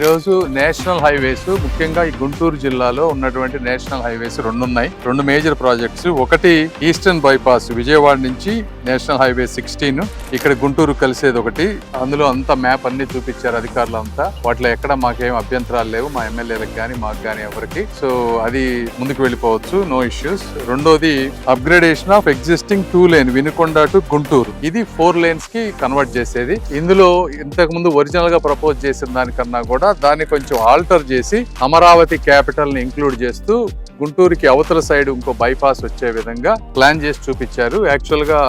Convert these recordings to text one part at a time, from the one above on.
ఈరోజు national highways ముఖ్యంగా ఈ గుంటూరు జిల్లాలో ఉన్నటువంటి నేషనల్ హైవేస్ రెండు ఉన్నాయి రెండు మేజర్ ప్రాజెక్ట్స్. ఒకటి ఈస్టర్న్ బైపాస్ విజయవాడ నుంచి నేషనల్ హైవే సిక్స్టీన్. ఇక్కడ గుంటూరు కలిసేది ఒకటి. అందులో అంతా మ్యాప్ అన్ని చూపించారు అధికారులు అంతా. వాటిలో ఎక్కడ మాకేం అభ్యంతరాలు లేవు. మా ఎమ్మెల్యేలకు కానీ మాకు కానీ ఎవరికి. సో అది ముందుకు వెళ్ళిపోవచ్చు. No issues. రెండోది upgradation of existing two lane Vinukonda to Guntur. ఇది ఫోర్ లేన్స్కి కన్వర్ట్ చేసేది. ఇందులో ఇంతకు ముందు ఒరిజినల్గా ప్రపోజ్ చేసిన దానికన్నా కూడా దాన్ని కొంచెం ఆల్టర్ చేసి అమరావతి క్యాపిటల్ని ఇంక్లూడ్ చేస్తూ గుంటూరుకి అవతల సైడ్ ఇంకో బైపాస్ వచ్చే విధంగా ప్లాన్ చేసి చూపించారు. యాక్చువల్గా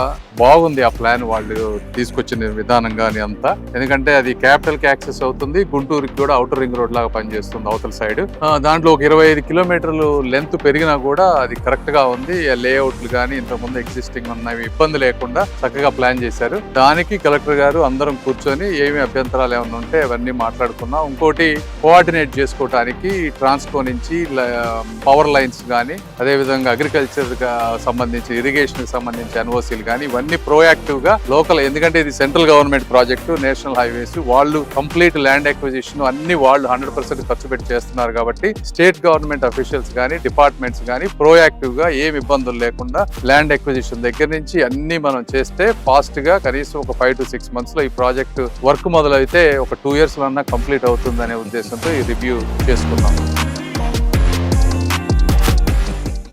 బాగుంది ఆ ప్లాన్ వాళ్ళు తీసుకొచ్చిన విధానం కానీ అంతా. ఎందుకంటే అది క్యాపిటల్కి యాక్సెస్ అవుతుంది. గుంటూరుకి కూడా అవుటర్ రింగ్ రోడ్ లాగా పనిచేస్తుంది అవతల సైడ్. దాంట్లో ఒక ఇరవై ఐదు కిలోమీటర్లు లెంత్ పెరిగినా కూడా అది కరెక్ట్గా ఉంది. లేఅవుట్లు కానీ ఇంతకుముందు ఎగ్జిస్టింగ్ ఉన్నవి ఇబ్బంది లేకుండా చక్కగా ప్లాన్ చేశారు. దానికి కలెక్టర్ గారు అందరం కూర్చొని ఏమి అభ్యంతరాలు ఏమైనా ఉంటే అవన్నీ మాట్లాడుకున్నాం. ఇంకోటి కోఆర్డినేట్ చేసుకోవడానికి ట్రాన్స్కో నుంచి పవర్ సైన్స్ కానీ అదేవిధంగా అగ్రికల్చర్ సంబంధించి ఇరిగేషన్ సంబంధించి ఎన్ఓసీలు కానీ ఇవన్నీ ప్రోయాక్టివ్గా లోకల్ ఎందుకంటే ఇది central government project national highways వాళ్ళు కంప్లీట్ ల్యాండ్ అక్విజిషన్ అన్ని వాళ్ళు హండ్రెడ్ పర్సెంట్ ఖర్చు పెట్టి చేస్తున్నారు కాబట్టి స్టేట్ గవర్నమెంట్ అఫీషియల్స్ కానీ డిపార్ట్మెంట్స్ కానీ ప్రోయాక్టివ్గా ఏమి ఇబ్బందులు లేకుండా ల్యాండ్ అక్విజిషన్ దగ్గర నుంచి అన్ని మనం చేస్తే ఫాస్ట్గా కనీసం ఒక ఫైవ్ టు సిక్స్ మంత్స్లో ఈ ప్రాజెక్ట్ వర్క్ మొదలైతే ఒక టూ ఇయర్స్లో కంప్లీట్ అవుతుందనే ఉద్దేశంతో ఈ రివ్యూ చేసుకున్నాం.